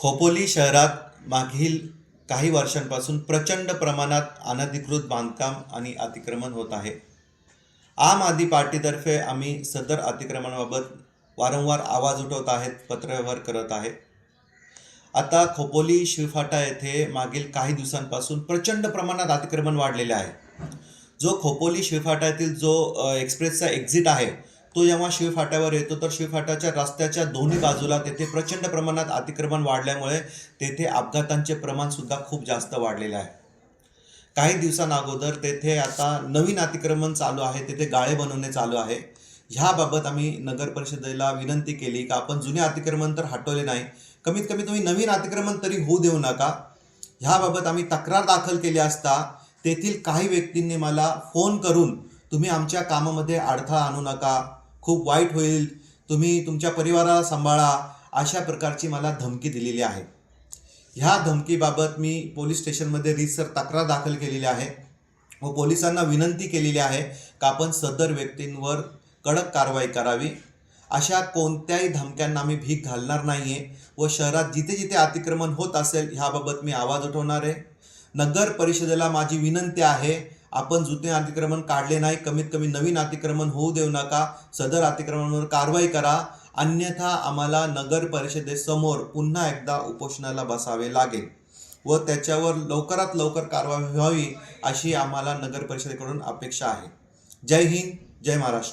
खोपोली शहरात मागील काही वर्षांपासून प्रचंड प्रमाणात अनधिकृत बांधकाम आणि अतिक्रमण होत आहे. आम आदमी पार्टीतर्फे आम्ही सदर अतिक्रमणाबाबत वारंवार आवाज उठवत आहेत पत्रव्यवहार करत आहे. आता खोपोली शिवफाटा येथे मागील काही दिवसांपासून प्रचंड प्रमाणात अतिक्रमण वाढलेले आहे. जो खोपोली शिवफाट्यातील जो एक्सप्रेसचा एक्झिट आहे तो जेव्हा शिवफाट्यावर येतो तर शिवफाट्याच्या रस्त्याच्या दोन्ही बाजूला तेथे प्रचंड प्रमाणात अतिक्रमण वाढल्यामुळे तेथे अपघातांचे प्रमाण सुद्धा खूप जास्त वाढलेले आहे. काही दिवसांअगोदर तेथे आता नवीन अतिक्रमण चालू आहे तेथे गाळे बनवणे चालू आहे. ह्याबाबत आम्ही नगर परिषदेला विनंती केली का आपण जुने अतिक्रमण तर हटवले नाही कमीत कमी तुम्ही नवीन अतिक्रमण तरी होऊ देऊ नका. ह्याबाबत आम्ही तक्रार दाखल केली असता तेथील काही व्यक्तींनी मला फोन करून तुम्ही आमच्या कामामध्ये अडथळा आणू नका खूप वाईट होईल तुम्ही तुमच्या परिवाराला सांभाळा अशा प्रकारची मला धमकी दिलेली आहे. ह्या धमकीबाबत मी पोलीस स्टेशनमध्ये रीतसर तक्रार दाखल केलेली आहे व पोलिसांना विनंती केलेली आहे का आपण सदर व्यक्तींवर कडक कारवाई करावी? अशा कोणत्याही धमक्यांना आम्ही भीक घालणार नाही आहे व शहरात जिथे जिथे अतिक्रमण होत असेल ह्याबाबत मी आवाज उठवणार आहे. नगर परिषदेला माझी विनंती आहे आपण जुने अतिक्रमण काढले नाही कमीत कमी नवीन अतिक्रमण होऊ देऊ नका सदर अतिक्रमणावर कारवाई करा अन्यथा आम्हाला नगर परिषदेसमोर पुन्हा एकदा उपोषणाला बसावे लागेल व त्याच्यावर लवकरात लवकर कारवाई व्हावी अशी आम्हाला नगर परिषदेकडून अपेक्षा आहे. जय हिंद जय महाराष्ट्र.